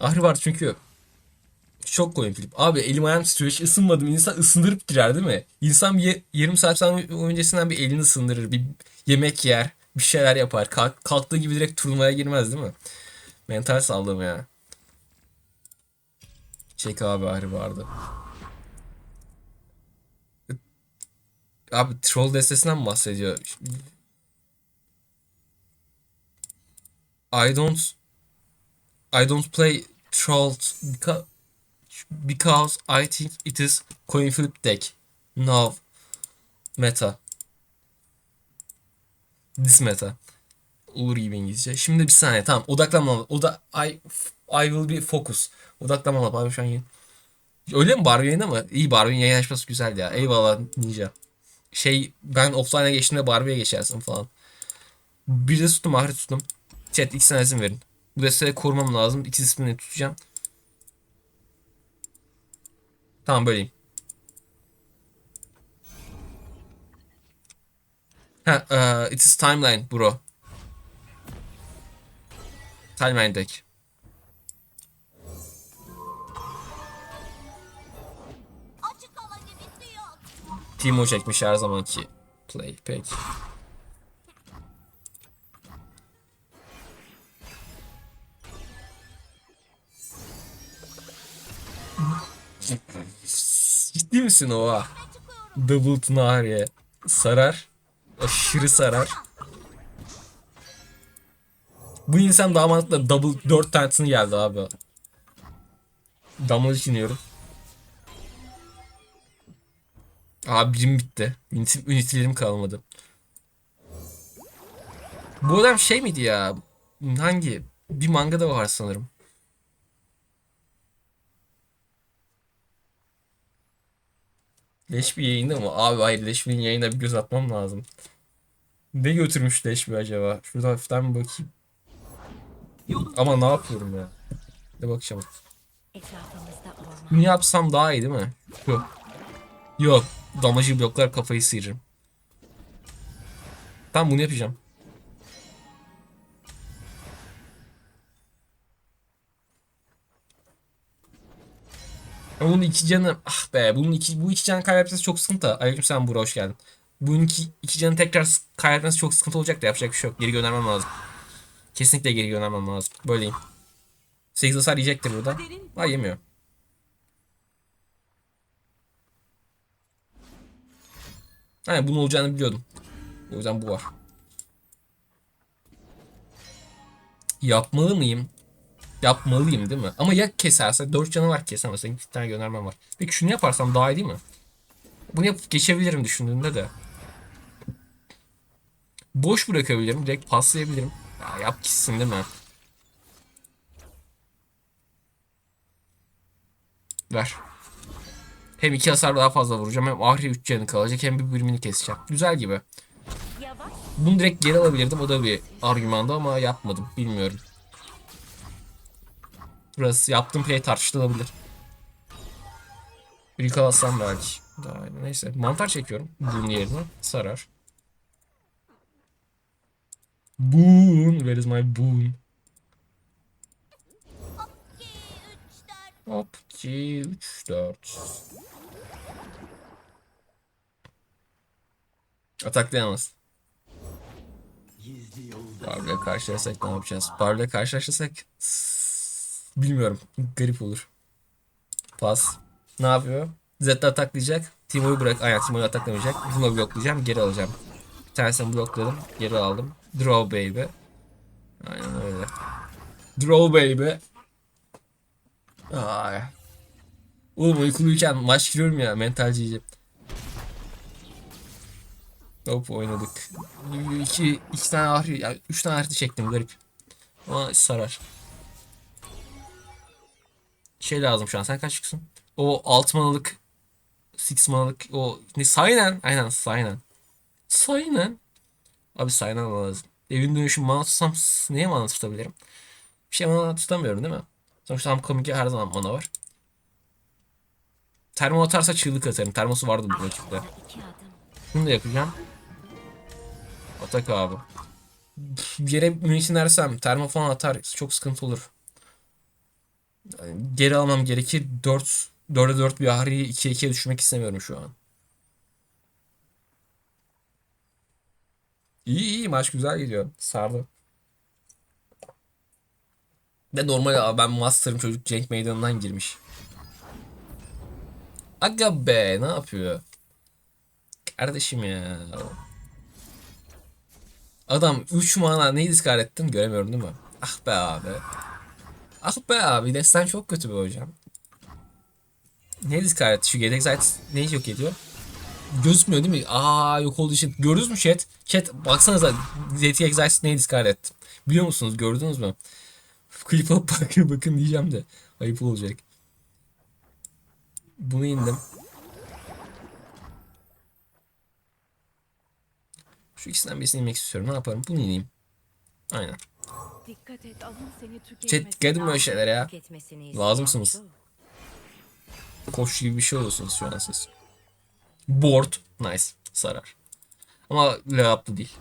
Ahri var çünkü çok koyun Filip. Abi elim ayağım titriyor hiç ısınmadım. İnsan ısındırıp girer değil mi? İnsan bir yarım saat öncesinden bir elini ısındırır. Bir yemek yer. Bir şeyler yapar. Kalk, kalktığı gibi direkt turnuvaya girmez değil mi? Mental sağlığım ya. Çek abi Ahri vardı. Abi troll destesinden mi bahsediyor? I don't I don't play trolls because I think it is coin flip deck. No. Meta. This meta. Olur gibi İngilizce. Şimdi bir saniye tamam odaklanmam. Oda I I will be focus. Odaklanmam abi şu an yayın. Öyle mi Barbie yayında mı? İyi Barbie'nin yayın açması güzel ya. Eyvallah Ninja. Şey ben offline'a geçtiğimde Barbie'ye geçersin falan. Bir de tuttum ahri tuttum. Chat ikisine izin verin. Bu desteği korumam lazım. İkisi ismini tutacağım. Tamam böyleyim. Ha, uh, it is timeline bro. Timeline deck. Timo çekmiş her zamanki play. Peki. Misin oha? Double Tnariye. Sarar. Aşırı sarar. Bu insan daha mantıklı double 4 tanesini geldi abi. Damla düşünüyorum. Abi bitti. Ünit- Ünitelerim kalmadı. Bu adam şey miydi ya? Hangi? Bir manga da var sanırım. Leş bir yayında mı? Abi hayır Leş bir yayına bir göz atmam lazım. Ne götürmüş Leş bir acaba? Şurada hafiften bir bakayım. Ama ne yapıyorum ya? Ne bakacağım. Bunu yapsam daha iyi değil mi? Yok. Yok. Damacı bloklar kafayı sıyırırım. Tamam bunu yapacağım. Bunun iki canı ah be bunun iki bu iki canı kaybetmesi çok sıkıntı. Aleykümselam Buğra hoş geldin. Bunun iki, iki canı tekrar kaybetmesi çok sıkıntı olacak da yapacak bir şey yok. Geri göndermem lazım. Kesinlikle geri göndermem lazım. Böyleyim. 8 hasar yiyecektir burada. Ha yemiyor. Hani bunun olacağını biliyordum. O yüzden bu var. Yapmalı mıyım? Yapmalıyım değil mi? Ama ya keserse 4 canı var kesemezse bir tane göndermem var. Peki şunu yaparsam daha iyi değil mi? Bunu yapıp geçebilirim düşündüğümde de. Boş bırakabilirim. Direkt paslayabilirim. Ya yap gitsin değil mi? Ver. Hem iki hasar daha fazla vuracağım hem Ahri 3 canı kalacak hem bir birimini keseceğim. Güzel gibi. Bunu direkt geri alabilirdim. O da bir argümandı ama yapmadım. Bilmiyorum. Burası yaptığım play tartışılabilir. Bir yıkalatsam belki. Daha iyi. Neyse. Mantar çekiyorum. Bunun yerine. Sarar. Boon. Where is my boon? Hop 2, 3, 4. Ataklayamaz. Barbie'yle karşılaşsak ne yapacağız? Barbie'yle karşılaşırsak bilmiyorum. Garip olur. Pas. Ne yapıyor? Zed'de ataklayacak. Timo'yu bırak. Aynen Timo'yu ataklamayacak. Timo'yu bloklayacağım. Geri alacağım. Bir tanesini blokladım. Geri aldım. Draw baby. Aynen öyle. Draw baby. Ay. Oğlum uykuluyken maç giriyorum ya mentalciyim. Hop oynadık. İki, iki tane ahri, yani üç tane ahri çektim garip. Ama sarar. Şey lazım şu an sen kaç çıksın? O 6 manalık 6 manalık o ne Saynen aynen Saynen. Saynen. Abi Saynen lazım. Evin dönüşü mana tutsam neye mana tutabilirim? Bir şey mana tutamıyorum değil mi? Sonuçta ham komik'e her zaman mana var. Termo atarsa çığlık atarım. Termosu vardı bu rakipte. Bunu da yapacağım. Atak abi. Yere munition ersem termo falan atar çok sıkıntı olur. Geri almam gerekir. 4 4'e 4 bir Ahri'yi 2'ye 2'ye düşmek istemiyorum şu an. İyi iyi maç güzel gidiyor. Sardı. De normal ben Master'ım çocuk Cenk meydanından girmiş. Aga be ne yapıyor? Kardeşim ya. Adam 3 mana neyi diskar ettin göremiyorum değil mi? Ah be abi. Ah be abi desten çok kötü be hocam. Ne diskar etti? Şu Gedek Zayt neyi yok ediyor? Gözükmüyor değil mi? Aa yok olduğu için. Gördünüz mü chat? Chat baksanıza ZT Exile neyi diskar etti? Biliyor musunuz? Gördünüz mü? Klip alıp bakın, bakın diyeceğim de. Ayıp olacak. Bunu indim. Şu ikisinden birisini inmek istiyorum. Ne yaparım? Bunu ineyim. Aynen. Dikkat et alın seni tüketmesin. Chat dikkat edin böyle şeylere ya. Lazımsınız. Koç gibi bir şey oluyorsunuz şu an siz. Board. Nice. Sarar. Ama leaplı değil.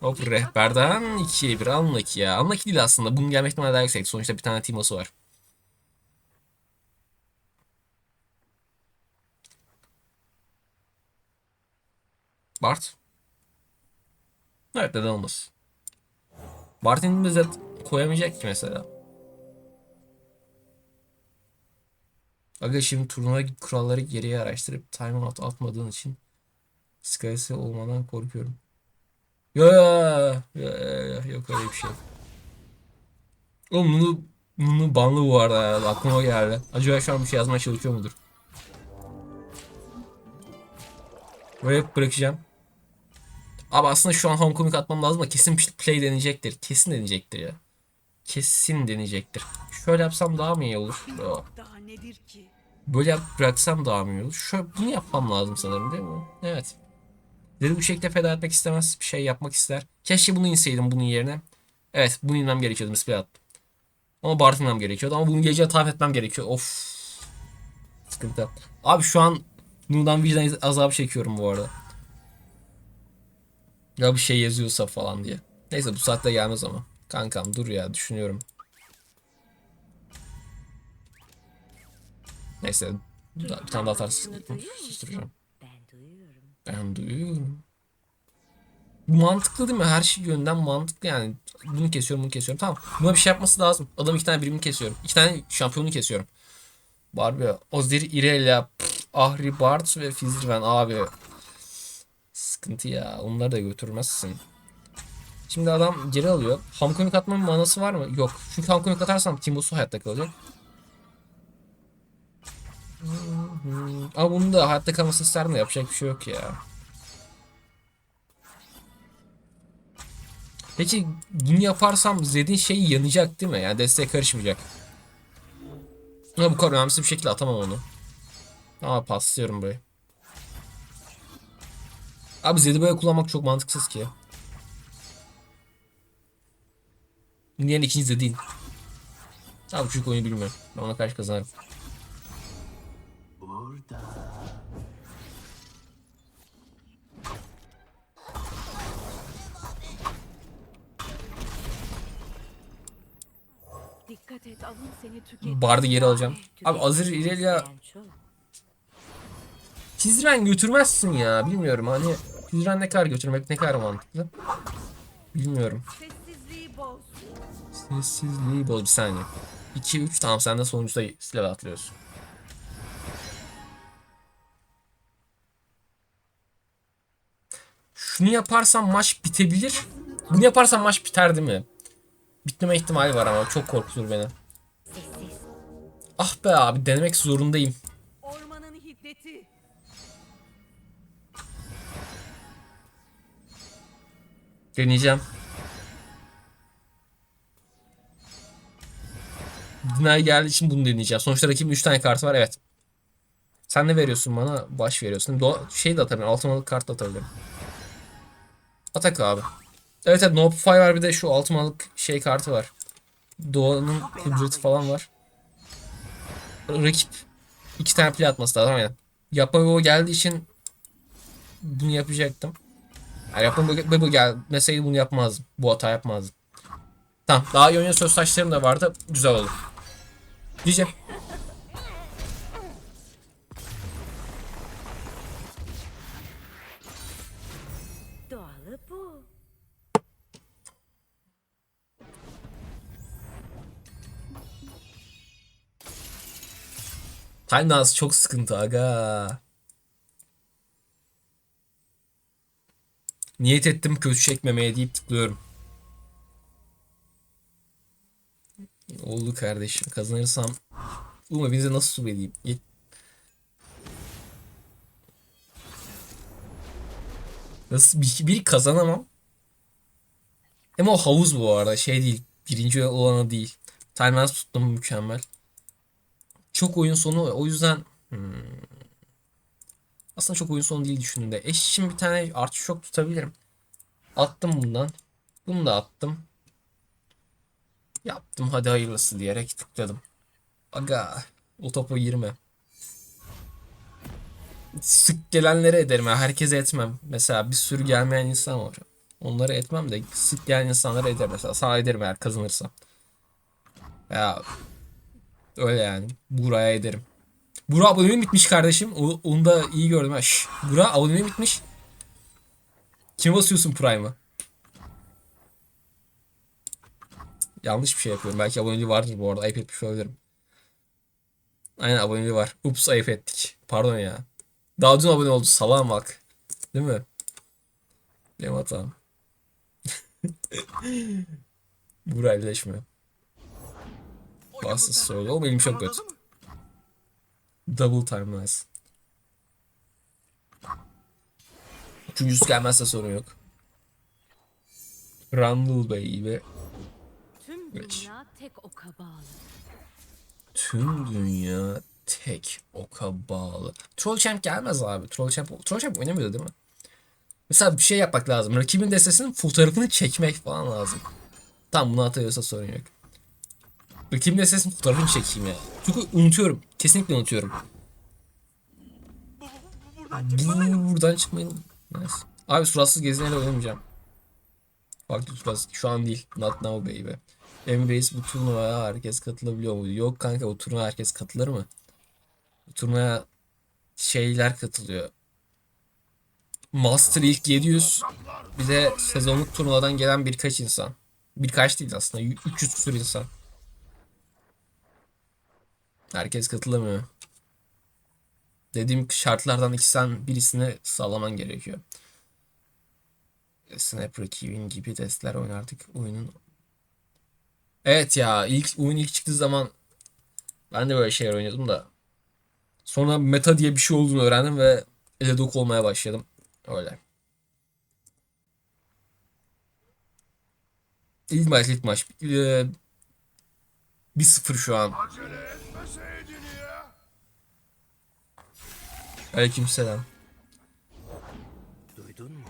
Hop rehberden 2'ye 1 Unlucky ya. Unlucky değil aslında. Bunun gelme ihtimali daha yüksek. Sonuçta bir tane Timo'su var. Bart. Evet neden olmaz. Bart'in bize koyamayacak ki mesela. Aga şimdi turnuva kuralları geriye araştırıp timeout atmadığın için sıkıntı olmadan korkuyorum. Ya, ya, ya, yok öyle bir şey. Oğlum bunu bunu banlı bu arada ya. Aklıma geldi. Acaba şu an bir şey yazmaya çalışıyor mudur? Böyle bırakacağım. Abi aslında şu an homecoming atmam lazım da kesin play deneyecektir. Kesin deneyecektir ya. Kesin deneyecektir. Şöyle yapsam daha mı iyi olur? Yo. Daha nedir ki? Böyle yap, bıraksam daha mı iyi olur? Şöyle bunu yapmam lazım sanırım değil mi? Evet. Dedi bu şekilde feda etmek istemez. Bir şey yapmak ister. Keşke bunu inseydim bunun yerine. Evet bunu inmem gerekiyordu. Misplay attım. Ama Bart inmem gerekiyordu. Ama bunu gece tahmin etmem gerekiyor. Of. Sıkıntı. Abi şu an bundan vicdan azabı çekiyorum bu arada. Ya bir şey yazıyorsa falan diye. Neyse bu saatte gelmez ama. Kankam dur ya düşünüyorum. Neyse bir tane daha atarsın. Susturacağım. Ben duyuyorum. Ben duyuyorum. Bu mantıklı değil mi? Her şey yönden mantıklı yani. Bunu kesiyorum, bunu kesiyorum. Tamam. Buna bir şey yapması lazım. Adam iki tane birimini kesiyorum. İki tane şampiyonu kesiyorum. Barbie, Ozir, Irelia, pff, Ahri, Bart ve Fizirven abi. Sıkıntı ya. Onları da götürmezsin. Şimdi adam geri alıyor. Homecoming atmanın manası var mı? Yok. Çünkü Homecoming atarsam Timbosu hayatta kalacak. Ama bunun da hayatta kalmasını isterdim de yapacak bir şey yok ya. Peki bunu yaparsam Zed'in şeyi yanacak değil mi? Yani desteğe karışmayacak. Ama bu kadar önemsiz bir şekilde atamam onu. Ama paslıyorum böyle. Abi Zed'i böyle kullanmak çok mantıksız ki. Dünyanın ikinci Zed'in. Abi çocuk oyunu bilmiyorum. Ben ona karşı kazanırım. Dikkat et alın seni tüketmesin. Bardı geri alacağım. Abi Tüketmesini Azir Irelia. Tizren götürmezsin ya. Bilmiyorum hani Tizren ne kadar götürmek ne kadar mantıklı. Bilmiyorum. Sessizliği boz. Sessizliği boz bir saniye. 2 3 tamam sen de sonuçta silah atlıyorsun. Şunu yaparsam maç bitebilir. Bunu yaparsam maç biter değil mi? Bitmeme ihtimali var ama çok korkutur beni. Ah be abi denemek zorundayım. Ormanın hiddeti. Deneyeceğim. Deny geldiği için bunu deneyeceğim. Sonuçta rakibin 3 tane kartı var evet. Sen ne veriyorsun bana? Baş veriyorsun. Do şey de atabilirim. Altın kart da atabilirim. Atak abi. Evet evet No Fire var bir de şu altın şey kartı var. Doğanın kudreti falan var. Rakip iki tane play atması lazım aynen. Yapma o geldiği için bunu yapacaktım. Yani yapma Bebo gelmeseydi bunu yapmazdım. Bu hata yapmazdım. Tamam. Daha iyi oynayan söz taşlarım da vardı. Güzel olur. Bu. Time Dance çok sıkıntı aga. Niyet ettim kötü çekmemeye deyip tıklıyorum. Oldu kardeşim. Kazanırsam Oğlum hepinize nasıl sub edeyim? Ye- Nasıl bir, bir kazanamam. Ama o havuz bu arada şey değil. Birinci olana değil. Time tuttum mükemmel. Çok oyun sonu o yüzden hmm, aslında çok oyun sonu değil düşündüğümde. Eş için bir tane artı şok tutabilirim. Attım bundan. Bunu da attım. Yaptım hadi hayırlısı diyerek tıkladım. Aga o topa girme. Sık gelenlere ederim. ya, Herkese etmem. Mesela bir sürü gelmeyen insan var. Onları etmem de sık gelen insanlara ederim mesela. Sana ederim eğer kazanırsam. Ya öyle yani. Buraya ederim. Burak aboneliğim bitmiş kardeşim. O- Onu da iyi gördüm. ha. Şş, Burak aboneliğim bitmiş. Kime basıyorsun Prime'ı? Yanlış bir şey yapıyorum. Belki aboneliği vardır bu arada. Ayıp etmiş olabilirim. Aynen aboneliği var. Ups ayıp ettik. Pardon ya. Daha dün abone oldu. Salam bak. Değil mi? Benim hatam. Burak birleşme. Bassız söyle. O benim çok kötü. Double time nice. Üçüncüsü gelmezse sorun yok. Randall Bey ve Tüm Geç. dünya tek oka bağlı. tüm dünya tek oka bağlı. Troll Champ gelmez abi. Troll Champ, Troll Champ oynamıyordu değil mi? Mesela bir şey yapmak lazım. Rakibin destesinin fotoğrafını çekmek falan lazım. Tamam bunu hatırlıyorsa sorun yok. Rakibin destesinin fotoğrafını çekeyim ya. Çünkü unutuyorum. Kesinlikle unutuyorum. Bu- Buradan çıkmayalım. Nice. Abi suratsız gezineyle oynamayacağım. Farklı suratsız. Şu an değil. Not now baby. Embrace bu turnuvaya herkes katılabiliyor mu? Yok kanka bu turnuvaya herkes katılır mı? Bu turnuvaya şeyler katılıyor. Master ilk 700 bir de sezonluk turnuvadan gelen birkaç insan. Birkaç değil aslında 300 küsur insan. Herkes katılamıyor. Dediğim şartlardan ikisinden birisini sağlaman gerekiyor. Snap rakibin gibi testler oynardık oyunun. Evet ya ilk oyun ilk çıktığı zaman ben de böyle şeyler oynuyordum da sonra meta diye bir şey olduğunu öğrendim ve ele dok olmaya başladım. Öyle. İlk maç ilk maç. Ee, 1-0 şu an. Aleykümselam. Duydun mu?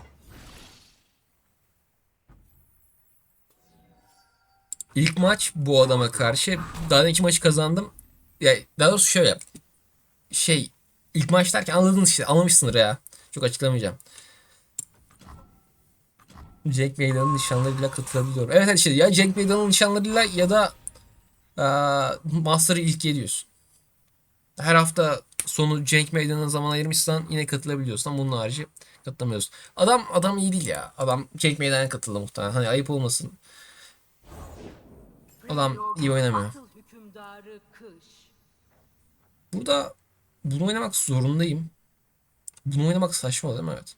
İlk maç bu adama karşı. Daha iki maçı kazandım. Ya daha doğrusu şöyle. Şey ilk maç derken anladınız işte anlamışsındır ya. Çok açıklamayacağım. Jack Meydan'ın nişanlarıyla katılabiliyorum. Evet evet işte ya Jack Meydan'ın nişanlarıyla ya da eee Master'ı ilk yediyorsun. Her hafta sonu Cenk Meydanı'na zaman ayırmışsan yine katılabiliyorsun. Bunun harici katılamıyorsun. Adam adam iyi değil ya. Adam Cenk Meydanı'na katıldı muhtemelen. Hani ayıp olmasın. Adam iyi oynamıyor. Burada bunu oynamak zorundayım. Bunu oynamak saçma değil mi? Evet.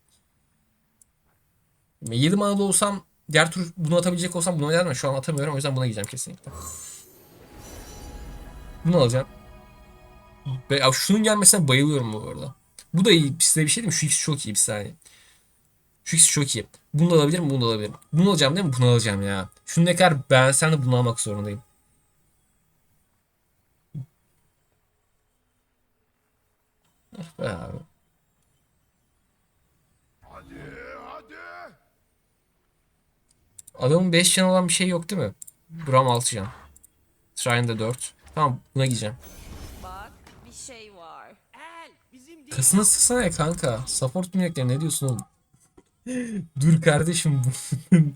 7 manada olsam diğer tur bunu atabilecek olsam bunu oynarım. Şu an atamıyorum o yüzden buna gideceğim kesinlikle. Bunu alacağım. Ve ya şunun gelmesine bayılıyorum bu arada. Bu da iyi. Size bir şey diyeyim mi? Şu ikisi çok iyi bir saniye. Şu ikisi çok iyi. Bunu da alabilirim, bunu da alabilirim. Bunu alacağım değil mi? Bunu alacağım ya. Şunu ne kadar beğensem de bunu almak zorundayım. Ah be abi. Adamın 5 can olan bir şey yok değil mi? Bram 6 can. Shrine'da 4. Tamam buna gideceğim. Kasını sıksana ya kanka. Support minyakları ne diyorsun oğlum? Dur kardeşim.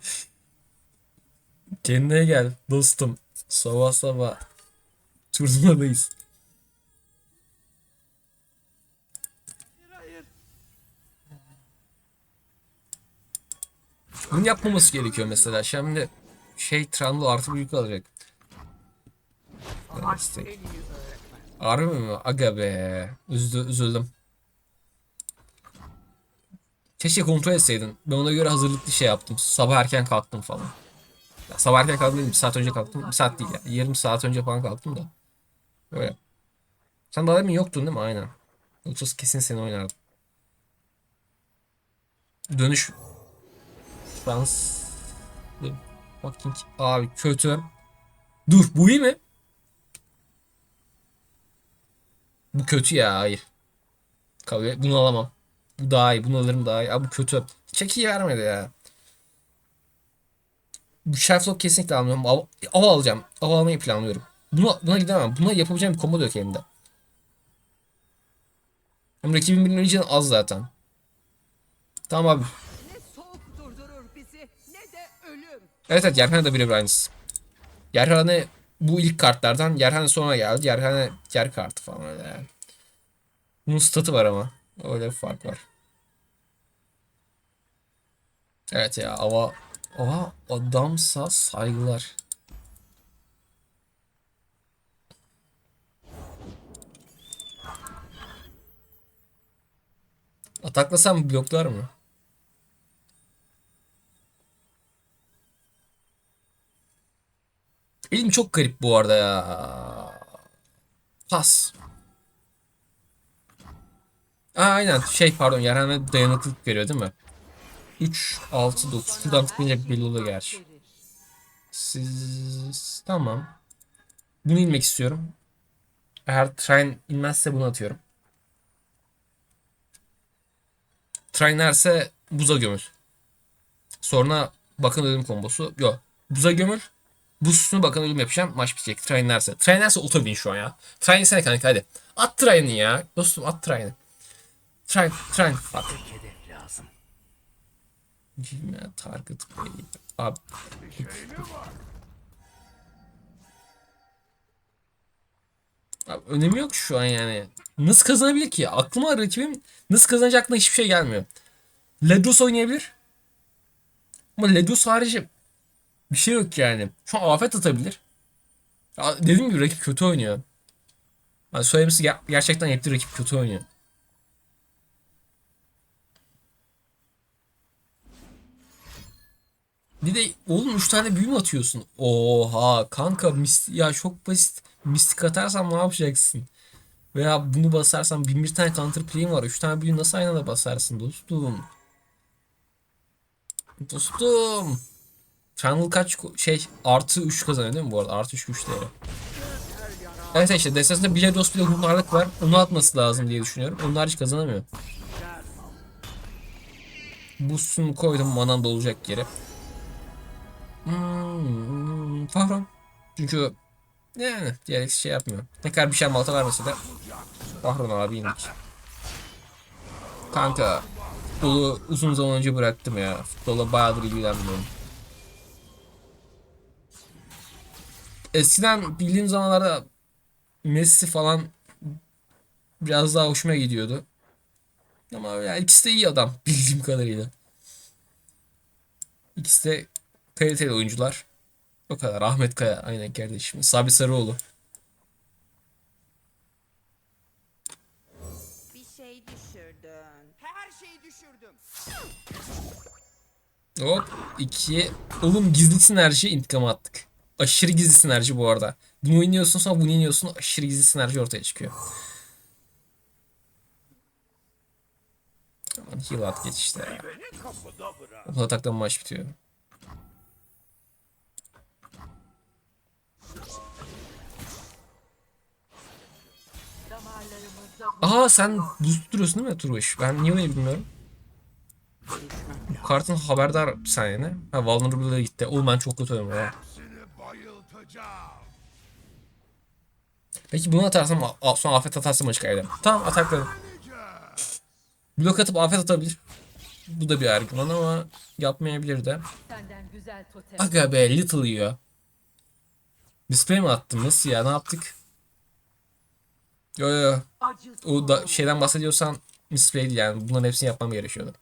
Kendine gel dostum. Sabah sabah. Turnuvadayız. Bunu yapmaması gerekiyor mesela. Şimdi şey Trundle artı büyük alacak. Harbi mi? Aga be. Üzüldüm. Keşke kontrol etseydin. Ben ona göre hazırlıklı şey yaptım. Sabah erken kalktım falan. Ya sabah erken kalktım dedim. Bir saat önce kalktım. Bir saat değil ya. Yarım saat önce falan kalktım da. Böyle. Sen daha demin yoktun değil mi? Aynen. Yoksa kesin seni oynardım. Dönüş. Frans. Fucking abi kötü. Dur bu iyi mi? Bu kötü ya hayır. Kabul bunu alamam. Bu daha iyi. Bunu alırım daha iyi. Abi bu kötü. Çek iyi vermedi ya. Bu Sherlock kesinlikle almıyorum. Av, av alacağım. Av almayı planlıyorum. Buna, buna gidemem. Buna yapabileceğim bir combo da yok elimde. Hem rakibin birinin canı az zaten. Tamam abi. Ne soğuk durdurur bizi ne de ölüm. Evet evet Yerhane de birebir aynısı. Yerhane bu ilk kartlardan Yerhane sonra geldi. Yerhane yer kartı falan öyle yani. Bunun statı var ama. Öyle bir fark var. Evet ya ama ama adamsa saygılar. Ataklasam bloklar mı? Elim çok garip bu arada ya. Pas. Aa, aynen şey pardon yarana dayanıklılık veriyor değil mi? 3, 6, 9. Şuradan tıklayınca belli oluyor gerçi. Siz... Tamam. Bunu inmek istiyorum. Eğer train inmezse bunu atıyorum. Train inerse buza gömül. Sonra bakın ölüm kombosu. Yok. Buza gömül. Boost'unu bakan ölüm yapacağım. Maç bitecek. Train inerse. Train inerse otobin şu an ya. Train insene kanka hadi. At train'i ya. Dostum at train'i. Train, train. Bak. Gmail target play. Abi. Önemi yok şu an yani. Nasıl kazanabilir ki? Aklıma rakibim nasıl kazanacak aklına hiçbir şey gelmiyor. Ledros oynayabilir. Ama Ledros harici bir şey yok yani. Şu an afet atabilir. Ya dediğim gibi rakip kötü oynuyor. Yani söylemesi ger- gerçekten yetti rakip kötü oynuyor. Bir de oğlum 3 tane büyü mü atıyorsun? Oha kanka mist ya çok basit. Mistik atarsan ne yapacaksın? Veya bunu basarsan bin bir tane counter play'in var. 3 tane büyü nasıl aynı anda basarsın dostum? Dostum. Channel kaç şey artı 3 kazanıyor değil mi bu arada? Artı 3 güç değeri. Evet işte Destas'ında Biledos bir de humlarlık var. Onu atması lazım diye düşünüyorum. Onun hariç kazanamıyor. Boost'unu koydum manam dolacak yere. Hmm, Fahran. Çünkü yani diğer şey yapmıyor. Ne kadar bir şey malta vermese de Fahran abi indik. Kanka futbolu uzun zaman önce bıraktım ya. Futbola bayağıdır ilgilenmiyorum. Eskiden bildiğim zamanlarda Messi falan biraz daha hoşuma gidiyordu. Ama yani ikisi de iyi adam bildiğim kadarıyla. İkisi de kaliteli oyuncular. O kadar. Ahmet Kaya aynen kardeşim. Sabri Sarıoğlu. Bir şey düşürdün. Her şeyi düşürdüm. Hop. iki. Oğlum gizli sinerji intikam attık. Aşırı gizli sinerji bu arada. Bunu oynuyorsun sonra bunu iniyorsun aşırı gizli sinerji ortaya çıkıyor. Aman heal at geç işte ya. O ataktan maç bitiyor. Aa sen düz duruyorsun değil mi Turbaş? Ben niye öyle bilmiyorum. Kartın haberdar saniye ne? Ha Vulnerable'a gitti. Oğlum ben çok kötü oynuyorum ya. Peki bunu atarsam sonra afet atarsam maçı kaybederim. Tamam atakladım. Blok atıp afet atabilir. Bu da bir argüman ama yapmayabilir de. Aga be little yiyor. Display mi attım? Nasıl ya? Ne yaptık? Yo yo. O da şeyden bahsediyorsan misplay'di yani. Bunların hepsini yapmam gerekiyordu.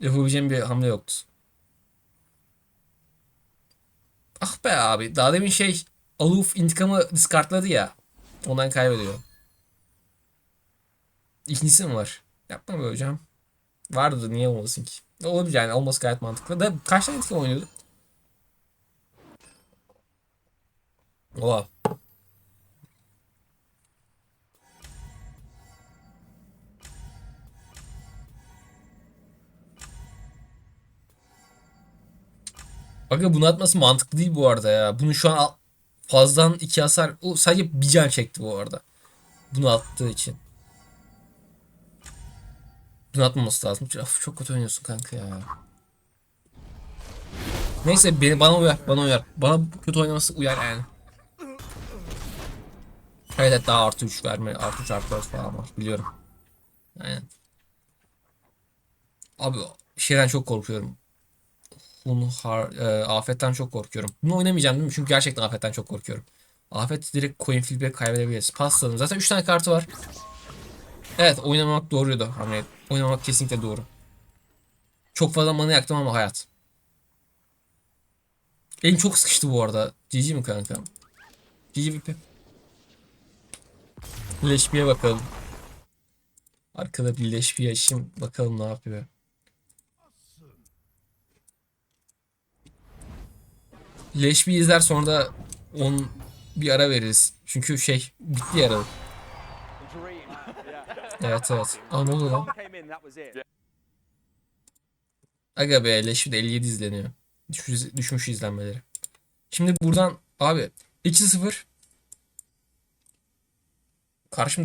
Yapabileceğim bir hamle yoktu. Ah be abi. Daha demin şey Aluf intikamı diskartladı ya. Ondan kaybediyor. İkincisi mi var? Yapma be hocam. Vardı niye olmasın ki? Olabilir yani olması gayet mantıklı. Da kaç tane intikam oynuyordu? Oha. Aga bunu atması mantıklı değil bu arada ya. Bunu şu an fazladan iki hasar. O sadece bir can çekti bu arada. Bunu attığı için. Bunu atmaması lazım. Of, çok kötü oynuyorsun kanka ya. Neyse bana uyar, bana uyar. Bana kötü oynaması uyar yani. Evet daha artı 3 verme, artı 3 artı 4 falan var biliyorum. Aynen. Abi şeyden çok korkuyorum. Bunu har, e, afetten çok korkuyorum. Bunu oynamayacağım değil mi? Çünkü gerçekten afetten çok korkuyorum. Afet direkt coin flip'e kaybedebiliriz. Pasladım. Zaten 3 tane kartı var. Evet oynamak doğruydu. Hani oynamak kesinlikle doğru. Çok fazla mana yaktım ama hayat. Elim çok sıkıştı bu arada. GG mi kanka? GG VIP. Leşpiye bakalım. Arkada bir leşpiye açayım. Bakalım ne yapıyor. Leş bir izler sonra da on bir ara veririz. Çünkü şey bitti ya aralık. Dream. Yeah. Evet evet. Aa ne oldu lan? Aga be Leş bir de 57 izleniyor. Düşmüş, düşmüş izlenmeleri. Şimdi buradan abi 2-0 Karşımdaki